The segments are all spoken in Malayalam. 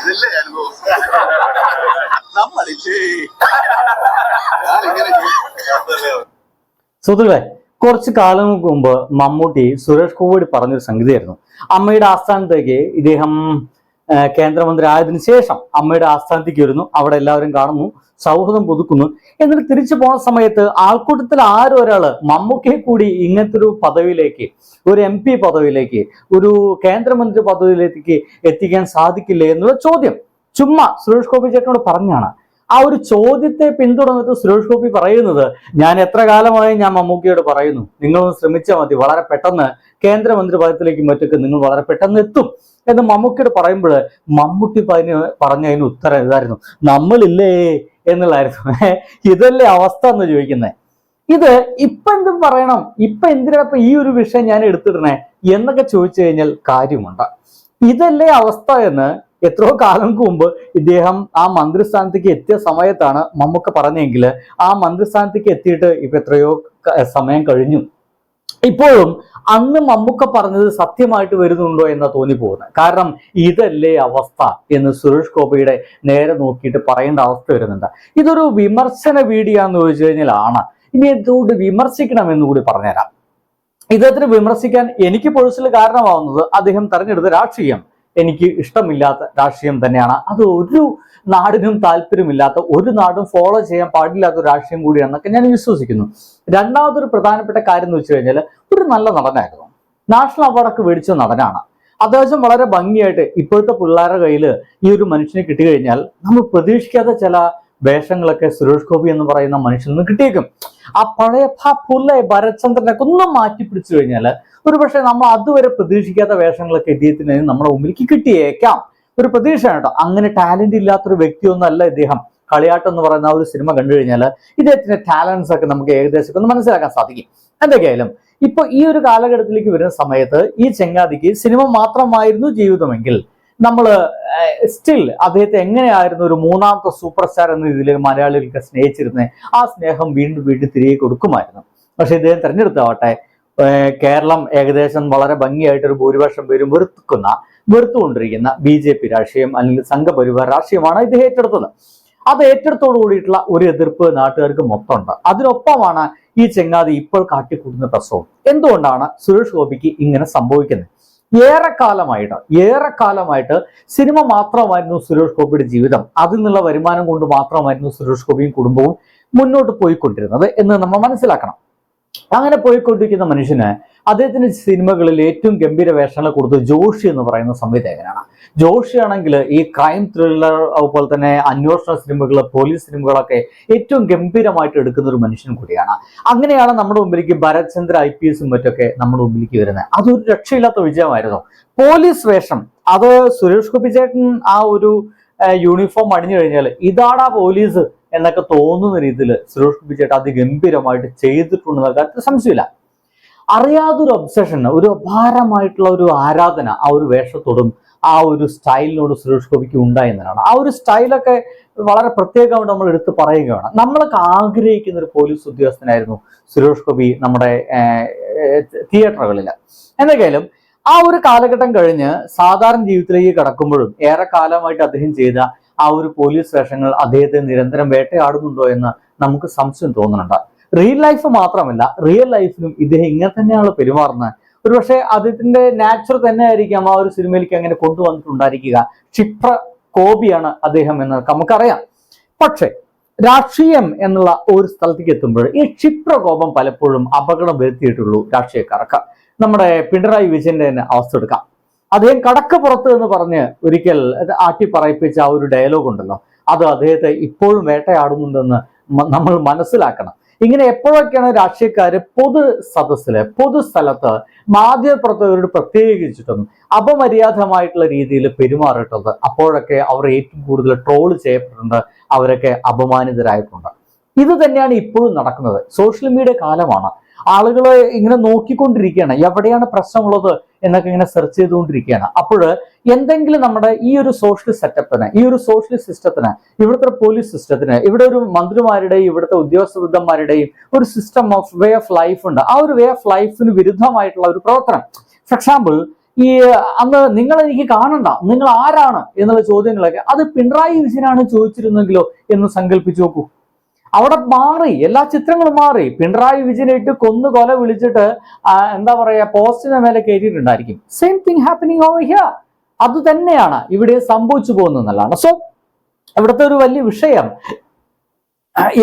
ഇതല്ലേ അനുഭവം നമ്മളില്ലേ. സുഹൃത്തുക്കളെ കുറച്ച് കാലം മുമ്പ് മമ്മൂട്ടി സുരേഷ് ഗോപി പറഞ്ഞൊരു സംഗതിയായിരുന്നു അമ്മയുടെ ആസ്ഥാനത്തേക്ക് ഇദ്ദേഹം കേന്ദ്രമന്ത്രി ആയതിനു ശേഷം അമ്മയുടെ ആസ്ഥാനത്തേക്ക് വരുന്നു. അവിടെ എല്ലാവരും കാണുന്നു. സൗഹൃദം പുതുക്കുന്നു. എന്നിട്ട് തിരിച്ചു പോകുന്ന സമയത്ത് ആൾക്കൂട്ടത്തിൽ ആരും ഒരാൾ മമ്മൂക്കയെ കൂടി ഇങ്ങനത്തെ ഒരു പദവിയിലേക്ക് ഒരു എം പി പദവിയിലേക്ക് ഒരു കേന്ദ്രമന്ത്രി പദവിയിലേക്ക് എത്തിക്കാൻ സാധിക്കില്ലേ എന്നുള്ള ചോദ്യം ചുമ്മാ സുരേഷ് ഗോപി ചേട്ടനോട് പറഞ്ഞാണ്. ആ ഒരു ചോദ്യത്തെ പിന്തുടർന്നിട്ട് സുരേഷ് ഗോപി പറയുന്നത് ഞാൻ എത്ര കാലമായി ഞാൻ മമ്മൂക്കയോട് പറയുന്നു. നിങ്ങളൊന്ന് ശ്രമിച്ചാൽ മതി. വളരെ പെട്ടെന്ന് കേന്ദ്രമന്ത്രി പദത്തിലേക്ക് മറ്റൊക്കെ നിങ്ങൾ വളരെ പെട്ടെന്ന് എത്തും എന്ന് മമ്മൂക്കിയോട് പറയുമ്പോൾ മമ്മൂട്ടി പറഞ്ഞ പറഞ്ഞ അതിന് ഉത്തരം ഇതായിരുന്നു. നമ്മളില്ലേ എന്നുള്ളായിരുന്നു ഇതല്ലേ അവസ്ഥ എന്ന് ചോദിക്കുന്നത് ഇത് ഇപ്പൊ എന്തും പറയണം. ഇപ്പൊ എന്തിനാ ഈ ഒരു വിഷയം ഞാൻ എടുത്തിടണേ എന്നൊക്കെ ചോദിച്ചു കഴിഞ്ഞാൽ കാര്യമുണ്ട്. ഇതല്ലേ അവസ്ഥ എന്ന് എത്രയോ കാലങ്ങൾക്ക് മുമ്പ് ഇദ്ദേഹം ആ മന്ത്രിസ്ഥാനത്തേക്ക് എത്തിയ സമയത്താണ് മമ്മൂക്ക പറഞ്ഞെങ്കിൽ ആ മന്ത്രിസ്ഥാനത്തേക്ക് എത്തിയിട്ട് ഇപ്പൊ എത്രയോ സമയം കഴിഞ്ഞു. ഇപ്പോഴും അന്ന് മമ്മൂക്ക പറഞ്ഞത് സത്യമായിട്ട് വരുന്നുണ്ടോ എന്ന് തോന്നിപ്പോകുന്നത്. കാരണം ഇതല്ലേ അവസ്ഥ എന്ന് സുരേഷ് ഗോപിയുടെ നേരെ നോക്കിയിട്ട് പറയേണ്ട അവസ്ഥ വരുന്നുണ്ട്. ഇതൊരു വിമർശന വീഡിയോ എന്ന് ചോദിച്ചു കഴിഞ്ഞാൽ ആണ് ഇനി എന്തുകൊണ്ട് വിമർശിക്കണം എന്ന് കൂടി പറഞ്ഞുതരാം. ഇദ്ദേഹത്തിന് വിമർശിക്കാൻ എനിക്ക് പൊഴിച്ചിൽ കാരണമാവുന്നത് അദ്ദേഹം തെരഞ്ഞെടുത്ത രാഷ്ട്രീയം. എനിക്ക് ഇഷ്ടമില്ലാത്ത രാഷ്ട്രീയം തന്നെയാണ്. അത് ഒരു നാടിനും താല്പര്യമില്ലാത്ത ഒരു നാടും ഫോളോ ചെയ്യാൻ പാടില്ലാത്ത ഒരു രാഷ്ട്രീയം കൂടിയാണെന്നൊക്കെ ഞാൻ വിശ്വസിക്കുന്നു. രണ്ടാമതൊരു പ്രധാനപ്പെട്ട കാര്യം എന്ന് വെച്ച് കഴിഞ്ഞാൽ ഒരു നല്ല നടനായിരുന്നു. നാഷണൽ അവാർഡൊക്കെ മേടിച്ച നടനാണ്. അത്യാവശ്യം വളരെ ഭംഗിയായിട്ട് ഇപ്പോഴത്തെ പിള്ളേരുടെ കയ്യിൽ ഈ ഒരു മനുഷ്യനെ കിട്ടിക്കഴിഞ്ഞാൽ നമ്മൾ പ്രതീക്ഷിക്കാത്ത ചില വേഷങ്ങളൊക്കെ സുരേഷ് ഗോപി എന്ന് പറയുന്ന മനുഷ്യനിൽ നിന്ന് കിട്ടിയേക്കും. ആ പഴയ പുല്ല ഭരചന്ദ്രനൊക്കെ ഒന്ന് മാറ്റി പിടിച്ചു കഴിഞ്ഞാൽ ഒരു പക്ഷേ നമ്മൾ അതുവരെ പ്രതീക്ഷിക്കാത്ത വേഷങ്ങളൊക്കെ ഇദ്ദേഹത്തിന് നമ്മുടെ മുമ്പിലേക്ക് കിട്ടിയേക്കാം. ഒരു പ്രതീക്ഷയാണ് കേട്ടോ. അങ്ങനെ ടാലന്റ് ഇല്ലാത്തൊരു വ്യക്തിയൊന്നല്ല ഇദ്ദേഹം. കളിയാട്ടം എന്ന് പറയുന്ന ആ ഒരു സിനിമ കണ്ടു കഴിഞ്ഞാൽ ഇദ്ദേഹത്തിന്റെ ടാലൻസ് ഒക്കെ നമുക്ക് ഏകദേശം ഒന്ന് മനസ്സിലാക്കാൻ സാധിക്കും. എന്തൊക്കെയായാലും ഇപ്പൊ ഈ ഒരു കാലഘട്ടത്തിലേക്ക് വരുന്ന സമയത്ത് ഈ ചെങ്ങാതിക്ക് സിനിമ മാത്രമായിരുന്നു ജീവിതമെങ്കിൽ നമ്മൾ സ്റ്റിൽ അദ്ദേഹത്തെ എങ്ങനെയായിരുന്നു ഒരു മൂന്നാമത്തെ സൂപ്പർ സ്റ്റാർ എന്ന രീതിയിൽ മലയാളികൾക്ക് സ്നേഹിച്ചിരുന്നത് ആ സ്നേഹം വീണ്ടും വീണ്ടും തിരികെ കൊടുക്കുമായിരുന്നു. പക്ഷെ ഇദ്ദേഹം തെരഞ്ഞെടുത്താവട്ടെ കേരളം ഏകദേശം വളരെ ഭംഗിയായിട്ടൊരു ഭൂരിപക്ഷം പേരും വെറുക്കുന്ന വെറുത്തുകൊണ്ടിരിക്കുന്ന ബി ജെ പി രാഷ്ട്രീയം അല്ലെങ്കിൽ സംഘപരിവാർ രാഷ്ട്രീയമാണ് ഇത് ഏറ്റെടുത്തത്. അത് ഏറ്റെടുത്തോടു കൂടിയിട്ടുള്ള ഒരു എതിർപ്പ് നാട്ടുകാർക്ക് മൊത്തമുണ്ട്. അതിനൊപ്പമാണ് ഈ ചെങ്ങാതി ഇപ്പോൾ കാട്ടിക്കൂട്ടുന്ന പ്രസവം. എന്തുകൊണ്ടാണ് സുരേഷ് ഗോപിക്ക് ഇങ്ങനെ സംഭവിക്കുന്നത്? ഏറെക്കാലമായിട്ട് ഏറെക്കാലമായിട്ട് സിനിമ മാത്രമായിരുന്നു സുരേഷ് ഗോപിയുടെ ജീവിതം. അതിൽ നിന്നുള്ള വരുമാനം കൊണ്ട് മാത്രമായിരുന്നു സുരേഷ് ഗോപിയും കുടുംബവും മുന്നോട്ട് പോയിക്കൊണ്ടിരുന്നത് എന്ന് നമ്മൾ മനസ്സിലാക്കണം. അങ്ങനെ പോയിക്കൊണ്ടിരിക്കുന്ന മനുഷ്യന് അദ്ദേഹത്തിന്റെ സിനിമകളിൽ ഏറ്റവും ഗംഭീര വേഷങ്ങൾ കൊടുത്തത് ജോഷി എന്ന് പറയുന്ന സംവിധായകനാണ്. ജോഷി ആണെങ്കിൽ ഈ ക്രൈം ത്രില്ലർ അതുപോലെ തന്നെ അന്വേഷണ സിനിമകൾ പോലീസ് സിനിമകളൊക്കെ ഏറ്റവും ഗംഭീരമായിട്ട് എടുക്കുന്ന ഒരു മനുഷ്യൻ കൂടിയാണ്. അങ്ങനെയാണ് നമ്മുടെ മുമ്പിലേക്ക് ഭരത് ചന്ദ്ര ഐ പി എസും മറ്റൊക്കെ നമ്മുടെ മുമ്പിലേക്ക് വരുന്നത്. അതൊരു രക്ഷയില്ലാത്ത വിജയമായിരുന്നു. പോലീസ് വേഷം അത് സുരേഷ് ഗോപി ചേട്ടൻ ആ ഒരു യൂണിഫോം അണിഞ്ഞു കഴിഞ്ഞാൽ ഇതാടാ പോലീസ്. എന്നൊക്കെ തോന്നുന്ന രീതിയിൽ സുരേഷ് ഗോപി ചേട്ടൻ അതിഗംഭീരമായിട്ട് ചെയ്തിട്ടുണ്ടെന്ന കാര്യത്തിൽ സംശയമില്ല അറിയാതൊരു ഒബ്സഷൻ ഒരു അപാരമായിട്ടുള്ള ഒരു ആരാധന ആ ഒരു വേഷത്തോടും ആ ഒരു സ്റ്റൈലിനോട് സുരേഷ് ഗോപിക്ക് ഉണ്ടായെന്നതാണ് ആ ഒരു സ്റ്റൈലൊക്കെ വളരെ പ്രത്യേകമായിട്ട് നമ്മൾ എടുത്ത് പറയുകയാണ്. നമ്മളൊക്കെ ആഗ്രഹിക്കുന്ന ഒരു പോലീസ് ഉദ്യോഗസ്ഥനായിരുന്നു സുരേഷ് ഗോപി നമ്മുടെ തിയേറ്ററുകളിൽ. എന്തൊക്കെയാലും ആ ഒരു കാലഘട്ടം കഴിഞ്ഞ് സാധാരണ ജീവിതത്തിലേക്ക് കടക്കുമ്പോഴും ഏറെ കാലമായിട്ട് അദ്ദേഹം ചെയ്ത ആ ഒരു പോലീസ് വേഷങ്ങൾ അദ്ദേഹത്തെ നിരന്തരം വേട്ടയാടുന്നുണ്ടോ എന്ന് നമുക്ക് സംശയം തോന്നുന്നുണ്ട്. റിയൽ ലൈഫ് മാത്രമല്ല റിയൽ ലൈഫിലും ഇദ്ദേഹം ഇങ്ങനെ തന്നെയാണ് പെരുമാറുന്നത്. ഒരുപക്ഷെ അദ്ദേഹത്തിന്റെ നാച്ചുറൽ തന്നെ ആയിരിക്കാം ആ ഒരു സിനിമയിലേക്ക് അങ്ങനെ കൊണ്ടുവന്നിട്ടുണ്ടായിരിക്കുക. ക്ഷിപ്ര കോപിയാണ് അദ്ദേഹം എന്ന് നമുക്കറിയാം. പക്ഷേ രാഷ്ട്രീയം എന്നുള്ള ഒരു സ്ഥലത്തേക്ക് എത്തുമ്പോൾ ഈ ക്ഷിപ്ര കോപം പലപ്പോഴും അപകടം വരുത്തിയിട്ടുള്ളൂ രാഷ്ട്രീയക്കാർക്ക്. നമ്മുടെ പിണറായി വിജയന്റെ തന്നെ അവസ്ഥ എടുക്കാം. അദ്ദേഹം കടക്കപ്പുറത്ത് എന്ന് പറഞ്ഞ് ഒരിക്കൽ ആട്ടിപ്പറയിപ്പിച്ച ആട്ടി പറയിപ്പിച്ച ആ ഒരു ഡയലോഗ് ഉണ്ടല്ലോ. അത് അദ്ദേഹത്തെ ഇപ്പോഴും വേട്ടയാടുന്നുണ്ടെന്ന് നമ്മൾ മനസ്സിലാക്കണം. ഇങ്ങനെ എപ്പോഴൊക്കെയാണ് രാഷ്ട്രീയക്കാര് പൊതു സദസ്സിൽ പൊതുസ്ഥലത്ത് മാധ്യമപ്രവർത്തകരോട് പ്രത്യേകിച്ചിട്ടും അപമര്യാദമായിട്ടുള്ള രീതിയിൽ പെരുമാറിയിട്ടുണ്ട് അപ്പോഴൊക്കെ അവർ ഏറ്റവും കൂടുതൽ ട്രോൾ ചെയ്യപ്പെട്ടിട്ടുണ്ട് അവരൊക്കെ അപമാനിതരായിട്ടുണ്ട്. ഇത് തന്നെയാണ് ഇപ്പോഴും നടക്കുന്നത്. സോഷ്യൽ മീഡിയ കാലമാണ്. ആളുകൾ ഇങ്ങനെ നോക്കിക്കൊണ്ടിരിക്കുകയാണ്. എവിടെയാണ് പ്രശ്നമുള്ളത് എന്നൊക്കെ ഇങ്ങനെ സെർച്ച് ചെയ്തുകൊണ്ടിരിക്കുകയാണ്. അപ്പോൾ എന്തെങ്കിലും നമ്മുടെ ഈ ഒരു സോഷ്യൽ സെറ്റപ്പിന് ഈ ഒരു സോഷ്യൽ സിസ്റ്റത്തിന് ഇവിടുത്തെ പോലീസ് സിസ്റ്റത്തിന് ഇവിടെ ഒരു മന്ത്രിമാരുടെയും ഇവിടുത്തെ ഉദ്യോഗസ്ഥവൃദ്ധന്മാരുടെയും ഒരു system of way of life ഉണ്ട്. ആ ഒരു വേ ഓഫ് ലൈഫിന് വിരുദ്ധമായിട്ടുള്ള ഒരു പ്രവർത്തനം. ഫോർ എക്സാമ്പിൾ ഈ അന്ന് നിങ്ങൾ എനിക്ക് കാണണ്ട നിങ്ങൾ ആരാണ് എന്നുള്ള ചോദ്യങ്ങളൊക്കെ അത് പിണറായി വിജയനാണ് ചോദിച്ചിരുന്നെങ്കിലോ എന്ന് സങ്കല്പിച്ചു നോക്കൂ. അവിടെ മാറി എല്ലാ ചിത്രങ്ങളും മാറി. പിണറായി വിജയനായിട്ട് കൊന്നു കൊല വിളിച്ചിട്ട് എന്താ പറയാ പോസ്റ്റിന് മേലെ കയറ്റിയിട്ടുണ്ടായിരിക്കും. Same thing happening over here അത് തന്നെയാണ് ഇവിടെ സംഭവിച്ചു പോകുന്നതെന്നുള്ളതാണ് സോ ഇവിടുത്തെ ഒരു വലിയ വിഷയം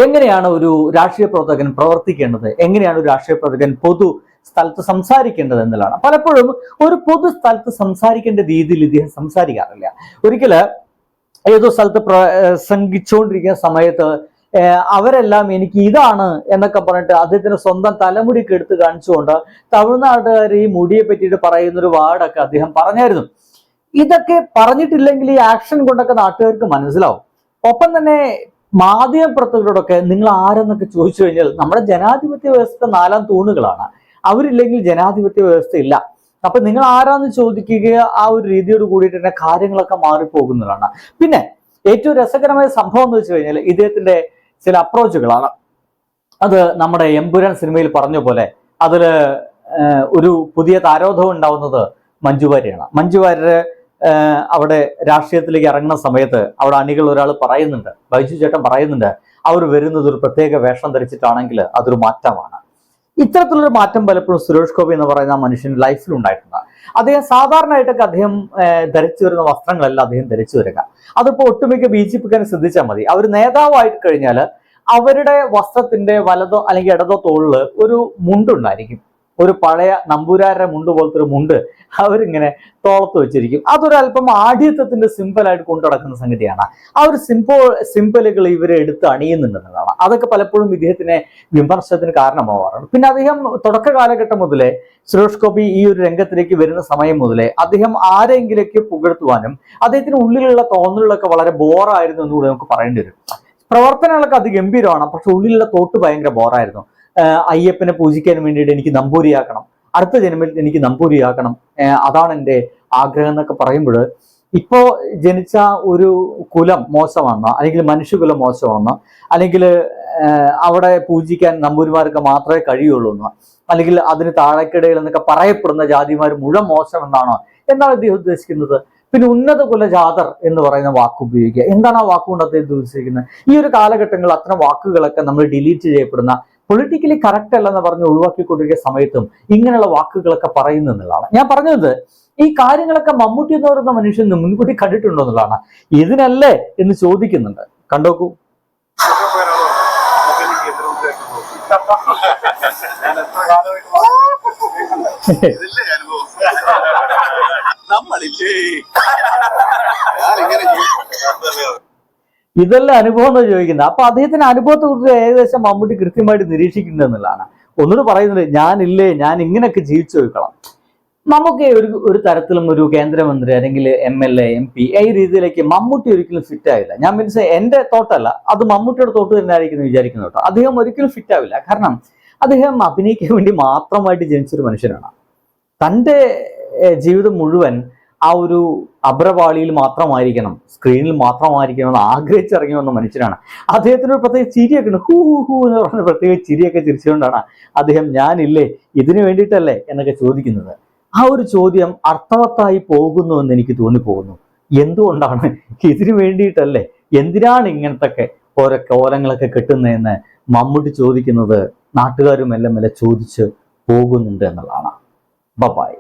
എങ്ങനെയാണ് ഒരു രാഷ്ട്രീയ പ്രവർത്തകൻ പ്രവർത്തിക്കേണ്ടത്? എങ്ങനെയാണ് ഒരു രാഷ്ട്രീയ പ്രവർത്തകൻ പൊതു സ്ഥലത്ത് സംസാരിക്കേണ്ടത് എന്നുള്ളതാണ്. പലപ്പോഴും ഒരു പൊതു സ്ഥലത്ത് സംസാരിക്കേണ്ട രീതിയിൽ ഇദ്ദേഹം സംസാരിക്കാറില്ല. ഒരിക്കൽ ഏതോ സ്ഥലത്ത് പ്രസംഗിച്ചുകൊണ്ടിരിക്കുന്ന സമയത്ത് അവരെല്ലാം എനിക്ക് ഇതാണ് എന്നൊക്കെ പറഞ്ഞിട്ട് അദ്ദേഹത്തിന് സ്വന്തം തലമുടിക്ക് എടുത്ത് കാണിച്ചുകൊണ്ട് തമിഴ്നാട്ടുകാർ ഈ മുടിയെ പറ്റിയിട്ട് പറയുന്ന ഒരു വാർഡൊക്കെ അദ്ദേഹം പറഞ്ഞായിരുന്നു. ഇതൊക്കെ പറഞ്ഞിട്ടില്ലെങ്കിൽ ഈ ആക്ഷൻ കൊണ്ടൊക്കെ നാട്ടുകാർക്ക് മനസ്സിലാവും. ഒപ്പം തന്നെ മാധ്യമ പ്രവർത്തകരോടൊക്കെ നിങ്ങൾ ആരെന്നൊക്കെ ചോദിച്ചു കഴിഞ്ഞാൽ നമ്മുടെ ജനാധിപത്യ വ്യവസ്ഥ നാലാം തൂണുകളാണ്. അവരില്ലെങ്കിൽ ജനാധിപത്യ വ്യവസ്ഥ ഇല്ല. അപ്പൊ നിങ്ങൾ ആരാന്ന് ചോദിക്കുക ആ ഒരു രീതിയോട് കൂടിയിട്ട് തന്നെ കാര്യങ്ങളൊക്കെ മാറിപ്പോകുന്നതാണ്. പിന്നെ ഏറ്റവും രസകരമായ സംഭവം എന്ന് വെച്ച് കഴിഞ്ഞാൽ ഇദ്ദേഹത്തിന്റെ ചില അപ്രോച്ചുകളാണ് അത് നമ്മുടെ എമ്പുരാൻ സിനിമയിൽ പറഞ്ഞ പോലെ അതിൽ ഒരു പുതിയ താരോധം ഉണ്ടാവുന്നത് മഞ്ജു വാര്യാണ് മഞ്ജു വാര്യര് അവിടെ രാഷ്ട്രീയത്തിലേക്ക് ഇറങ്ങുന്ന സമയത്ത് അവിടെ അണികൾ ഒരാൾ പറയുന്നുണ്ട്. ബൈജു ചേട്ടൻ പറയുന്നുണ്ട് അവർ വരുന്നത് ഒരു പ്രത്യേക വേഷം ധരിച്ചിട്ടാണെങ്കിൽ അതൊരു മാറ്റമാണ്. ഇത്തരത്തിലൊരു മാറ്റം പലപ്പോഴും സുരേഷ് ഗോപി എന്ന് പറയുന്ന മനുഷ്യൻ ലൈഫിൽ ഉണ്ടായിട്ടുണ്ട്. അദ്ദേഹം സാധാരണയായിട്ടൊക്കെ അദ്ദേഹം ധരിച്ചു വരുന്ന വസ്ത്രങ്ങളല്ല അദ്ദേഹം ധരിച്ചു വരിക. അതിപ്പോ ഒട്ടുമിക്ക ബി ജെ പിക്കാരെ ശ്രദ്ധിച്ചാൽ മതി. അവർ നേതാവായിട്ട് കഴിഞ്ഞാൽ അവരുടെ വസ്ത്രത്തിന്റെ വലതോ അല്ലെങ്കിൽ ഇടതോ തോളിൽ ഒരു മുണ്ടുണ്ടായിരിക്കും. ഒരു പഴയ നമ്പൂരാരുടെ മുണ്ട് പോലത്തെ ഒരു മുണ്ട് അവരിങ്ങനെ തോളത്ത് വെച്ചിരിക്കും. അതൊരല്പം ആഢ്യത്വത്തിന്റെ സിമ്പലായിട്ട് കൊണ്ടു നടക്കുന്ന സംഗതിയാണ്. ആ ഒരു സിമ്പോ സിമ്പലുകൾ ഇവരെ എടുത്ത് അണിയുന്നുണ്ടെന്നതാണ്. അതൊക്കെ പലപ്പോഴും ഇദ്ദേഹത്തിനെ വിമർശനത്തിന് കാരണമാവാറുണ്ട്. പിന്നെ അദ്ദേഹം തുടക്ക കാലഘട്ടം മുതലേ സുരേഷ് ഗോപി ഈ ഒരു രംഗത്തിലേക്ക് വരുന്ന സമയം മുതലേ അദ്ദേഹം ആരെങ്കിലേക്ക് പുകഴ്ത്തുവാനും അദ്ദേഹത്തിന് ഉള്ളിലുള്ള തോന്നലുകളൊക്കെ വളരെ ബോറായിരുന്നു എന്ന് കൂടി നമുക്ക് പറയേണ്ടി വരും. പ്രവർത്തനങ്ങളൊക്കെ അതിഗംഭീരമാണ് പക്ഷെ ഉള്ളിലുള്ള തോട്ട് ഭയങ്കര ബോറായിരുന്നു അയ്യപ്പനെ പൂജിക്കാൻ വേണ്ടിയിട്ട് എനിക്ക് നമ്പൂരിയാക്കണം അടുത്ത ജന്മത്തിൽ എനിക്ക് നമ്പൂരിയാക്കണം അതാണ് എന്റെ ആഗ്രഹം എന്നൊക്കെ പറയുമ്പോൾ ഇപ്പോൾ ജനിച്ച ഒരു കുലം മോശമാണെന്നോ അല്ലെങ്കിൽ മനുഷ്യകുലം മോശമാണെന്നോ അല്ലെങ്കിൽ അവിടെ പൂജിക്കാൻ നമ്പൂരിമാർക്ക് മാത്രമേ കഴിയുള്ളൂ എന്നോ അല്ലെങ്കിൽ അതിന് താഴെക്കിടയിൽ എന്നൊക്കെ പറയപ്പെടുന്ന ജാതിമാർ മുഴുവൻ മോശം എന്നാണ് അദ്ദേഹം ഉദ്ദേശിക്കുന്നത്? പിന്നെ ഉന്നത കുല ജാതർ എന്ന് പറയുന്ന വാക്ക് ഉപയോഗിക്കുക. എന്താണ് ആ വാക്കുകൊണ്ട് അദ്ദേഹം ഉദ്ദേശിക്കുന്നത്? ഈ ഒരു കാലഘട്ടങ്ങളിൽ അത്തരം വാക്കുകളൊക്കെ നമ്മൾ ഡിലീറ്റ് ചെയ്യപ്പെടുന്ന പൊളിറ്റിക്കലി കറക്റ്റ് അല്ലെന്ന് പറഞ്ഞ് ഒഴിവാക്കിക്കൊണ്ടിരിക്കുന്ന സമയത്തും ഇങ്ങനെയുള്ള വാക്കുകളൊക്കെ പറയുന്നു എന്നുള്ളതാണ്. ഞാൻ പറഞ്ഞത് ഈ കാര്യങ്ങളൊക്കെ മമ്മൂട്ടി എന്ന് പറയുന്ന മനുഷ്യൻ മുൻകൂട്ടി കണ്ടിട്ടുണ്ടോ എന്നുള്ളതാണ്. ഇതിനല്ലേ എന്ന് ചോദിക്കുന്നുണ്ട്. കണ്ടോക്കൂ. നമ്മളില്ലേ. ഇതെല്ലാം അനുഭവം എന്ന് ചോദിക്കുന്നത്? അപ്പൊ അദ്ദേഹത്തിന്റെ അനുഭവത്തെ കുറിച്ച് ഏകദേശം മമ്മൂട്ടി കൃത്യമായിട്ട് നിരീക്ഷിക്കുന്നത് എന്നുള്ളതാണ്. ഒന്നുകൂടെ പറയുന്നത് ഞാനില്ലേ ഞാൻ ഇങ്ങനെയൊക്കെ ജീവിച്ചു നോക്കണം നമുക്ക് ഒരു ഒരു തരത്തിലും ഒരു കേന്ദ്രമന്ത്രി അല്ലെങ്കിൽ M L A M P ഈ രീതിയിലേക്ക് മമ്മൂട്ടി ഒരിക്കലും ഫിറ്റ് ആവില്ല. ഞാൻ മീൻസ് എന്റെ തോട്ടല്ല അത് മമ്മൂട്ടിയുടെ തോട്ട് തന്നെ ആയിരിക്കും വിചാരിക്കുന്ന കേട്ടോ. അദ്ദേഹം ഒരിക്കലും ഫിറ്റ് ആവില്ല. കാരണം അദ്ദേഹം അഭിനയിക്കാൻ വേണ്ടി മാത്രമായിട്ട് ജനിച്ചൊരു മനുഷ്യനാണ്. തന്റെ ജീവിതം മുഴുവൻ ആ ഒരു അബ്രപാളിയിൽ മാത്രമായിരിക്കണം സ്ക്രീനിൽ മാത്രമായിരിക്കണം എന്ന് ആഗ്രഹിച്ചിറങ്ങി വന്ന മനുഷ്യനാണ്. അദ്ദേഹത്തിന് ഒരു പ്രത്യേക ചിരിയൊക്കെ ഉണ്ട്. ഹൂ ഹൂ എന്ന് പറഞ്ഞ പ്രത്യേക ചിരിയൊക്കെ ചിരിച്ചുകൊണ്ടാണ് അദ്ദേഹം ഞാനില്ലേ ഇതിനു വേണ്ടിയിട്ടല്ലേ എന്നൊക്കെ ചോദിക്കുന്നത്. ആ ഒരു ചോദ്യം അർത്ഥവത്തായി പോകുന്നു എന്ന് എനിക്ക് തോന്നിപ്പോകുന്നു. എന്തുകൊണ്ടാണ് ഇതിനു വേണ്ടിയിട്ടല്ലേ? എന്തിനാണ് ഇങ്ങനത്തൊക്കെ ഓരോ കോലങ്ങളൊക്കെ കിട്ടുന്നതെന്ന് മമ്മൂട്ടി ചോദിക്കുന്നത് നാട്ടുകാരും എല്ലാം എല്ലാം ചോദിച്ച് പോകുന്നുണ്ട് എന്നുള്ളതാണ്. ബബായ്